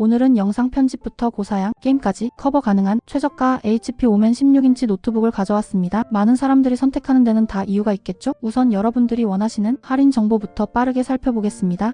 오늘은 영상 편집부터 고사양, 게임까지 커버 가능한 최저가 HP 오멘 16인치 노트북을 가져왔습니다. 많은 사람들이 선택하는 데는 다 이유가 있겠죠? 우선 여러분들이 원하시는 할인 정보부터 빠르게 살펴보겠습니다.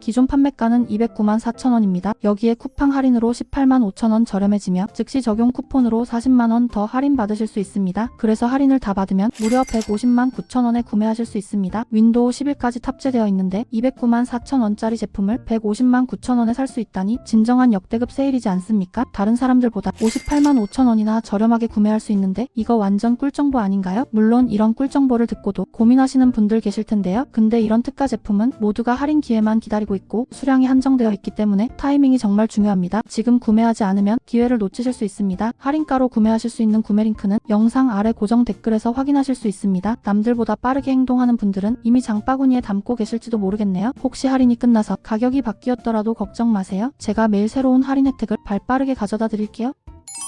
기존 판매가는 209만 4천원입니다. 여기에 쿠팡 할인으로 18만 5천원 저렴해지며 즉시 적용 쿠폰으로 40만원 더 할인 받으실 수 있습니다. 그래서 할인을 다 받으면 무려 150만 9천원에 구매하실 수 있습니다. 윈도우 11까지 탑재되어 있는데 209만 4천원짜리 제품을 150만 9천원에 살 수 있다니 진정한 역대급 세일이지 않습니까? 다른 사람들보다 58만 5천원이나 저렴하게 구매할 수 있는데 이거 완전 꿀정보 아닌가요? 물론 이런 꿀정보를 듣고도 고민하시는 분들 계실 텐데요. 근데 이런 특가 제품은 모두가 할인 기회만 기다리고 있고 수량이 한정되어 있기 때문에 타이밍이 정말 중요합니다. 지금 구매하지 않으면 기회를 놓치실 수 있습니다. 할인가로 구매하실 수 있는 구매 링크는 영상 아래 고정 댓글에서 확인하실 수 있습니다. 남들보다 빠르게 행동하는 분들은 이미 장바구니에 담고 계실지도 모르겠네요. 혹시 할인이 끝나서 가격이 바뀌었더라도 걱정 마세요. 제가 매일 새로운 할인 혜택을 발빠르게 가져다 드릴게요.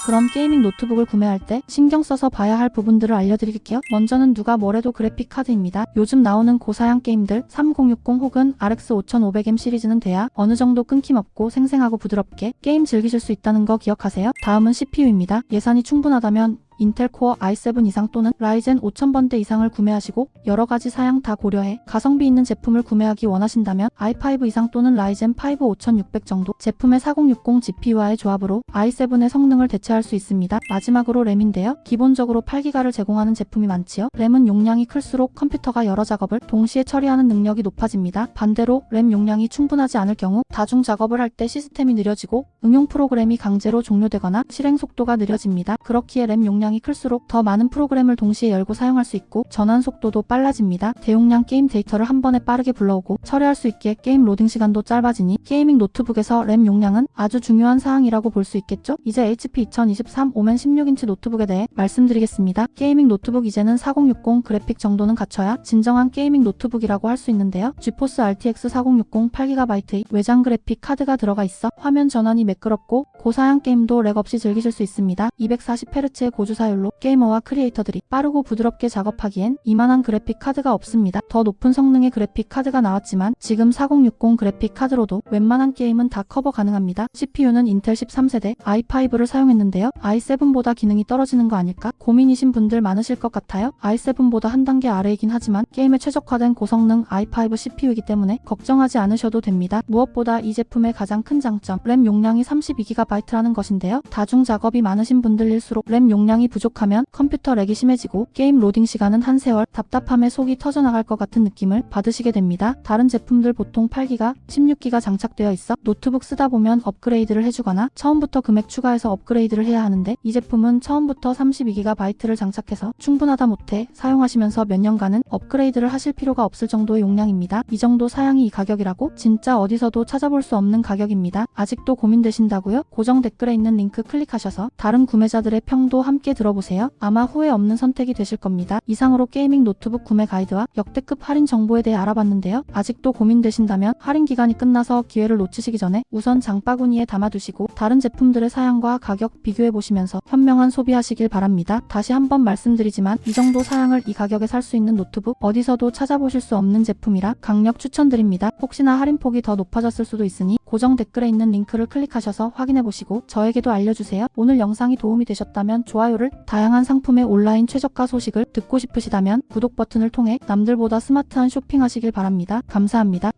그럼 게이밍 노트북을 구매할 때 신경 써서 봐야 할 부분들을 알려드릴게요. 먼저는 누가 뭐래도 그래픽 카드입니다. 요즘 나오는 고사양 게임들 3060 혹은 RX 5500M 시리즈는 돼야 어느 정도 끊김 없고 생생하고 부드럽게 게임 즐기실 수 있다는 거 기억하세요. 다음은 CPU입니다. 예산이 충분하다면 인텔 코어 i7 이상 또는 라이젠 5000번대 이상을 구매하시고 여러 가지 사양 다 고려해 가성비 있는 제품을 구매하기 원하신다면 i5 이상 또는 라이젠 5 5600 정도 제품의 4060 GPU와의 조합으로 i7의 성능을 대체할 수 있습니다. 마지막으로 램인데요. 기본적으로 8기가를 제공하는 제품이 많지요. 램은 용량이 클수록 컴퓨터가 여러 작업을 동시에 처리하는 능력이 높아집니다. 반대로 램 용량이 충분하지 않을 경우 다중 작업을 할 때 시스템이 느려지고 응용 프로그램이 강제로 종료되거나 실행 속도가 느려집니다. 그렇기에 램 용량이 클수록 더 많은 프로그램을 동시에 열고 사용할 수 있고 전환 속도도 빨라집니다. 대용량 게임 데이터를 한 번에 빠르게 불러오고 처리할 수 있게 게임 로딩 시간도 짧아지니 게이밍 노트북에서 램 용량은 아주 중요한 사항이라고 볼 수 있겠죠? 이제 HP 2023 오멘 16인치 노트북에 대해 말씀드리겠습니다. 게이밍 노트북 이제는 4060 그래픽 정도는 갖춰야 진정한 게이밍 노트북이라고 할 수 있는데요. GeForce RTX 4060 8GB의 외장 그래픽 카드가 들어가 있어 화면 전환이 매끄럽고 고사양 게임도 렉 없이 즐기실 수 있습니다. 240Hz의 고주 사율로 게이머와 크리에이터들이 빠르고 부드럽게 작업하기엔 이만한 그래픽 카드가 없습니다. 더 높은 성능의 그래픽 카드가 나왔지만 지금 4060 그래픽 카드로도 웬만한 게임은 다 커버 가능합니다. CPU는 인텔 13세대 i5를 사용했는데요. i7보다 기능이 떨어지는 거 아닐까? 고민이신 분들 많으실 것 같아요. i7보다 한 단계 아래이긴 하지만 게임에 최적화된 고성능 i5 CPU이기 때문에 걱정하지 않으셔도 됩니다. 무엇보다 이 제품의 가장 큰 장점, 램 용량이 32GB라는 것인데요. 다중 작업이 많으신 분들일수록 램 용량이 부족하면 컴퓨터 렉이 심해지고 게임 로딩 시간은 한 세월 답답함에 속이 터져나갈 것 같은 느낌을 받으시게 됩니다. 다른 제품들 보통 8기가, 16기가 장착되어 있어 노트북 쓰다 보면 업그레이드를 해주거나 처음부터 금액 추가해서 업그레이드를 해야 하는데 이 제품은 처음부터 32기가 6GB 장착해서 충분하다 못해 사용하시면서 몇 년간은 업그레이드를 하실 필요가 없을 정도의 용량입니다. 이 정도 사양이 이 가격이라고? 진짜 어디서도 찾아볼 수 없는 가격입니다. 아직도 고민되신다고요? 고정 댓글에 있는 링크 클릭하셔서 다른 구매자들의 평도 함께 들어보세요. 아마 후회 없는 선택이 되실 겁니다. 이상으로 게이밍 노트북 구매 가이드와 역대급 할인 정보에 대해 알아봤는데요. 아직도 고민되신다면 할인 기간이 끝나서 기회를 놓치시기 전에 우선 장바구니에 담아두시고 다른 제품들의 사양과 가격 비교해보시면서 현명한 소비하시길 바랍니다. 다시 한번 말씀드리지만 이 정도 사양을 이 가격에 살 수 있는 노트북 어디서도 찾아보실 수 없는 제품이라 강력 추천드립니다. 혹시나 할인폭이 더 높아졌을 수도 있으니 고정 댓글에 있는 링크를 클릭하셔서 확인해 보시고 저에게도 알려주세요. 오늘 영상이 도움이 되셨다면 좋아요를 다양한 상품의 온라인 최저가 소식을 듣고 싶으시다면 구독 버튼을 통해 남들보다 스마트한 쇼핑하시길 바랍니다. 감사합니다.